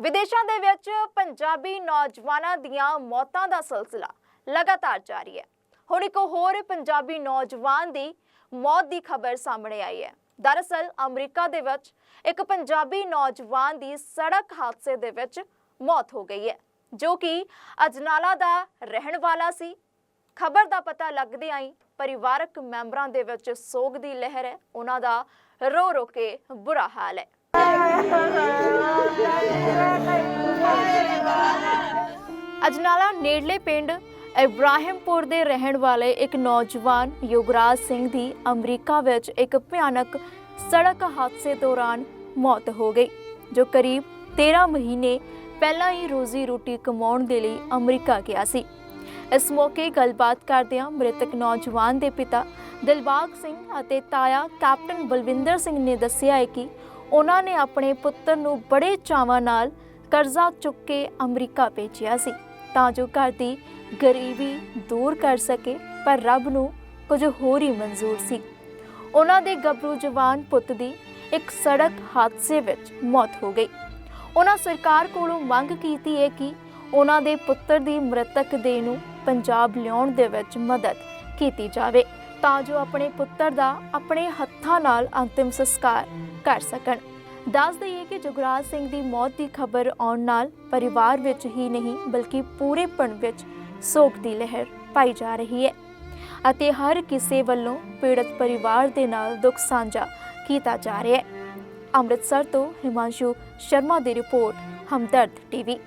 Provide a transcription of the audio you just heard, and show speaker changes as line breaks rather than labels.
ਵਿਦੇਸ਼ਾਂ ਦੇ ਵਿੱਚ ਪੰਜਾਬੀ ਨੌਜਵਾਨਾਂ ਦੀਆਂ ਮੌਤਾਂ ਦਾ ਸਿਲਸਿਲਾ ਲਗਾਤਾਰ ਜਾਰੀ ਹੈ। ਹੁਣ ਇੱਕ ਹੋਰ ਪੰਜਾਬੀ ਨੌਜਵਾਨ ਦੀ ਮੌਤ ਦੀ ਖਬਰ ਸਾਹਮਣੇ ਆਈ ਹੈ। ਦਰਅਸਲ, ਅਮਰੀਕਾ ਦੇ ਵਿੱਚ ਇੱਕ ਪੰਜਾਬੀ ਨੌਜਵਾਨ ਦੀ ਸੜਕ ਹਾਦਸੇ ਦੇ ਵਿੱਚ ਮੌਤ ਹੋ ਗਈ ਹੈ, ਜੋ ਕਿ ਅਜਨਾਲਾ ਦਾ ਰਹਿਣ ਵਾਲਾ ਸੀ। ਖਬਰ ਦਾ ਪਤਾ ਲੱਗਦੇ ਹੀ ਪਰਿਵਾਰਕ ਮੈਂਬਰਾਂ ਦੇ ਵਿੱਚ ਸੋਗ ਦੀ ਲਹਿਰ ਹੈ। ਉਹਨਾਂ ਦਾ ਰੋ ਰੋ ਕੇ ਬੁਰਾ ਹਾਲ ਹੈ। ਅਜਨਾਲਾ ਨੇੜਲੇ ਪਿੰਡ ਇਬਰਾਹਿਮਪੁਰ ਦੇ ਰਹਿਣ ਵਾਲੇ ਇੱਕ ਨੌਜਵਾਨ ਯੁਗਰਾਜ ਸਿੰਘ ਦੀ ਅਮਰੀਕਾ ਵਿੱਚ ਇੱਕ ਭਿਆਨਕ ਸੜਕ ਹਾਦਸੇ ਦੌਰਾਨ ਮੌਤ ਹੋ ਗਈ, ਜੋ ਕਰੀਬ 13 ਮਹੀਨੇ ਪਹਿਲਾਂ ਹੀ ਰੋਜ਼ੀ ਰੋਟੀ ਕਮਾਉਣ ਦੇ ਲਈ ਅਮਰੀਕਾ ਗਿਆ ਸੀ। ਇਸ ਮੌਕੇ ਗੱਲਬਾਤ ਕਰਦਿਆਂ ਮ੍ਰਿਤਕ ਨੌਜਵਾਨ ਦੇ ਪਿਤਾ ਦਿਲਬਾਗ ਸਿੰਘ ਅਤੇ ਤਾਇਆ ਕੈਪਟਨ ਬਲਵਿੰਦਰ ਸਿੰਘ ਨੇ ਦੱਸਿਆ ਹੈ ਕਿ ਉਹਨਾਂ ਨੇ ਆਪਣੇ ਪੁੱਤਰ ਨੂੰ ਬੜੇ ਚਾਵਾਂ ਨਾਲ ਕਰਜ਼ਾ ਚੁੱਕ ਕੇ ਅਮਰੀਕਾ ਭੇਜਿਆ ਸੀ, ਤਾਂ ਜੋ ਘਰ ਦੀ ਗਰੀਬੀ ਦੂਰ ਕਰ ਸਕੇ, ਪਰ ਰੱਬ ਨੂੰ ਕੁਝ ਹੋਰ ਹੀ ਮਨਜ਼ੂਰ ਸੀ। ਉਹਨਾਂ ਦੇ ਗੱਭਰੂ ਜਵਾਨ ਪੁੱਤ ਦੀ ਇੱਕ ਸੜਕ ਹਾਦਸੇ ਵਿੱਚ ਮੌਤ ਹੋ ਗਈ। ਉਹਨਾਂ ਸਰਕਾਰ ਕੋਲੋਂ ਮੰਗ ਕੀਤੀ ਹੈ ਕਿ ਉਹਨਾਂ ਦੇ ਪੁੱਤਰ ਦੀ ਮ੍ਰਿਤਕ ਦੇਹ ਨੂੰ ਪੰਜਾਬ ਲਿਆਉਣ ਦੇ ਵਿੱਚ ਮਦਦ ਕੀਤੀ ਜਾਵੇ, ਤਾਂ ਜੋ ਆਪਣੇ ਪੁੱਤਰ ਦਾ ਆਪਣੇ ਹੱਥਾਂ ਨਾਲ ਅੰਤਿਮ ਸੰਸਕਾਰ ਕਰ ਸਕਣ। ਦੱਸ ਦਈਏ ਕਿ ਜੁਗਰਾਜ ਸਿੰਘ ਦੀ ਮੌਤ ਦੀ ਖਬਰ ਆਉਣ ਨਾਲ ਪਰਿਵਾਰ ਵਿੱਚ ਹੀ ਨਹੀਂ, ਬਲਕਿ ਪੂਰੇ ਪਿੰਡ ਵਿੱਚ ਸੋਗ ਦੀ ਲਹਿਰ ਪਾਈ ਜਾ ਰਹੀ ਹੈ। ਅਤੇ ਹਰ ਕਿਸੇ ਵੱਲੋਂ ਪੀੜਤ ਪਰਿਵਾਰ ਦੇ ਨਾਲ ਦੁੱਖ ਸਾਂਝਾ ਕੀਤਾ ਜਾ ਰਿਹਾ ਹੈ। ਅੰਮ੍ਰਿਤਸਰ ਤੋਂ ਹਿਮਾਂਸ਼ੂ ਸ਼ਰਮਾ ਦੀ ਰਿਪੋਰਟ, ਹਮਦਰਦ ਟੀਵੀ।